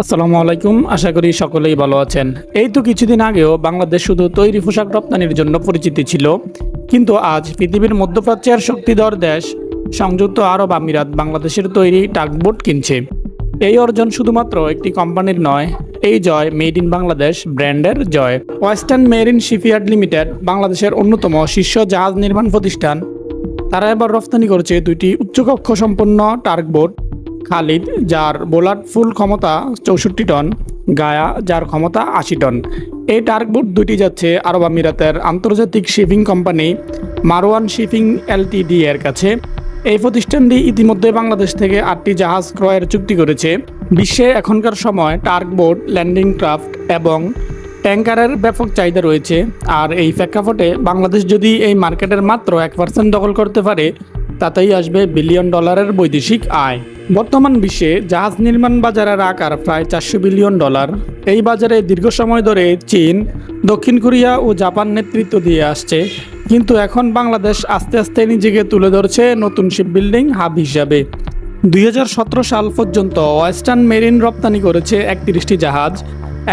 আসসালামু আলাইকুম, আশা করি সকলেই ভালো আছেন। এই তো কিছুদিন আগেও বাংলাদেশ শুধু তৈরি পোশাক রপ্তানির জন্য পরিচিতি ছিল, কিন্তু আজ পৃথিবীর মধ্যপ্রাচ্যের শক্তিধর দেশ, সংযুক্ত আরব আমিরাত বাংলাদেশের তৈরি টাকবোট কিনছে। এই অর্জন শুধুমাত্র একটি কোম্পানির নয়, এই জয় মেড ইন বাংলাদেশ ব্র্যান্ডের জয়। ওয়েস্টার্ন মেরিন শিপইয়ার্ড লিমিটেড, বাংলাদেশের অন্যতম শীর্ষ জাহাজ নির্মাণ প্রতিষ্ঠান, তারা এবার রপ্তানি করেছে দুইটি উচ্চকক্ষ সম্পন্ন টার্কবোট খালিদ, যার বোলার ফুল ক্ষমতা চৌষট্টি টন, গায়া, যার ক্ষমতা আশি টন। এই টার্কবোট দুটি যাচ্ছে আরব আমিরাতের আন্তর্জাতিক shipping company Marwan shipping LTD এর কাছে। এই প্রতিষ্ঠানটি ইতিমধ্যে বাংলাদেশ থেকে আটটি জাহাজ ক্রয়ের চুক্তি করেছে। বিশ্বে এখনকার সময় টার্কবোট ল্যান্ডিং ক্রাফট এবং ট্যাঙ্কারের ব্যাপক চাহিদা রয়েছে। আর এই প্রেক্ষাপটে বাংলাদেশ যদি এই মার্কেটের মাত্র এক পার্সেন্ট দখল করতে পারে তাতেই আসবে বিলিয়ন ডলারের বৈদেশিক আয়। বর্তমান বিশ্বে জাহাজ নির্মাণ বাজারের আকার প্রায় চারশো বিলিয়ন ডলার। এই বাজারে দীর্ঘ সময় ধরে চীন, দক্ষিণ কোরিয়া ও জাপান নেতৃত্ব দিয়ে আসছে। কিন্তু এখন বাংলাদেশ আস্তে আস্তে নিজেকে তুলে ধরছে নতুন শিপ বিল্ডিং হাব হিসাবে। দুই হাজার সতেরো সাল পর্যন্ত ওয়েস্টার্ন মেরিন রপ্তানি করেছে একত্রিশটি জাহাজ।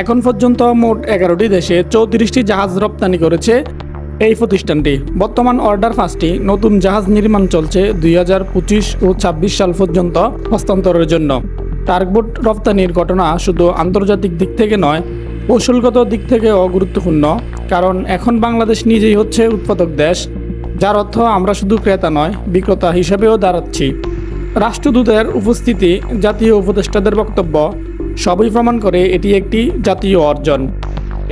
এখন পর্যন্ত মোট এগারোটি দেশে চৌত্রিশটি জাহাজ রপ্তানি করেছে এই প্রতিষ্ঠানটি বর্তমান অর্ডার পাঁচটি নতুন জাহাজ নির্মাণ চলছে দুই হাজার পঁচিশ ও ছাব্বিশ সাল পর্যন্ত হস্তান্তরের জন্য। টার্কবোট রপ্তানির ঘটনা শুধু আন্তর্জাতিক দিক থেকে নয়, কৌশলগত দিক থেকেও গুরুত্বপূর্ণ, কারণ এখন বাংলাদেশ নিজেই হচ্ছে উৎপাদক দেশ, যার অর্থ আমরা শুধু ক্রেতা নয়, বিক্রেতা হিসেবেও দাঁড়াচ্ছি। রাষ্ট্রদূতের উপস্থিতি জাতীয় উপদেষ্টাদের বক্তব্য সবই প্রমাণ করে এটি একটি জাতীয় অর্জন।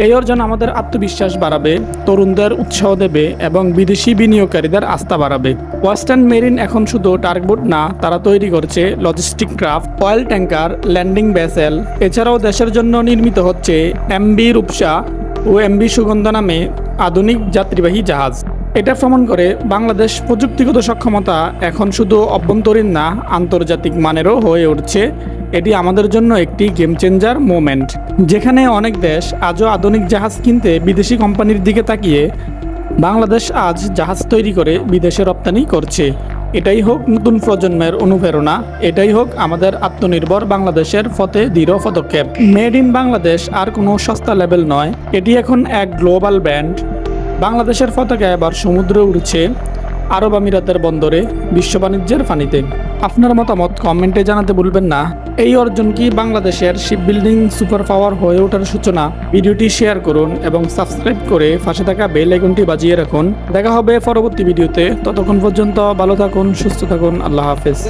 এই অর্জন আমাদের আত্মবিশ্বাস বাড়াবে, তরুণদের উৎসাহ দেবে এবং বিদেশি বিনিয়োগকারীদের আস্থা বাড়াবে। ওয়েস্টার্ন মেরিন এখন শুধু টার্কবোট না, তারা তৈরি করছে logistic craft oil tanker landing vessel এছাড়াও দেশের জন্য নির্মিত হচ্ছে এমবি রূপসা ও এমবি সুগন্ধ নামে আধুনিক যাত্রীবাহী জাহাজ। এটা প্রমাণ করে বাংলাদেশ প্রযুক্তিগত সক্ষমতা এখন শুধু অভ্যন্তরীণ না, আন্তর্জাতিক মানেরও হয়ে উঠছে। এটি আমাদের জন্য একটি গেম চেঞ্জার মোমেন্ট যেখানে অনেক দেশ আজও আধুনিক জাহাজ কিনতে বিদেশি কোম্পানির দিকে তাকিয়ে বাংলাদেশ আজ জাহাজ তৈরি করে বিদেশে রপ্তানি করছে। এটাই হোক নতুন প্রজন্মের অনুপ্রেরণা, এটাই হোক আমাদের আত্মনির্ভর বাংলাদেশের পথে দৃঢ় পদক্ষেপ। মেড ইন বাংলাদেশ আর কোনো সস্তা লেভেল নয়, এটি এখন এক গ্লোবাল ব্র্যান্ড বাংলাদেশের পতাকা এবার সমুদ্রে উড়ছে আরব আমিরাতের বন্দরে বিশ্ব বাণিজ্যের ফানিতে। আপনার মতামত কমেন্টে জানাতে ভুলবেন না। এই অর্জন কি বাংলাদেশের শিপ বিল্ডিং সুপার পাওয়ার হয়ে ওঠার সূচনা? ভিডিওটি শেয়ার করুন এবং সাবস্ক্রাইব করে ফাঁসে থাকা বেল আইকনটি বাজিয়ে রাখুন। দেখা হবে পরবর্তী ভিডিওতে। ততক্ষণ পর্যন্ত ভালো থাকুন, সুস্থ থাকুন। আল্লাহ হাফেজ।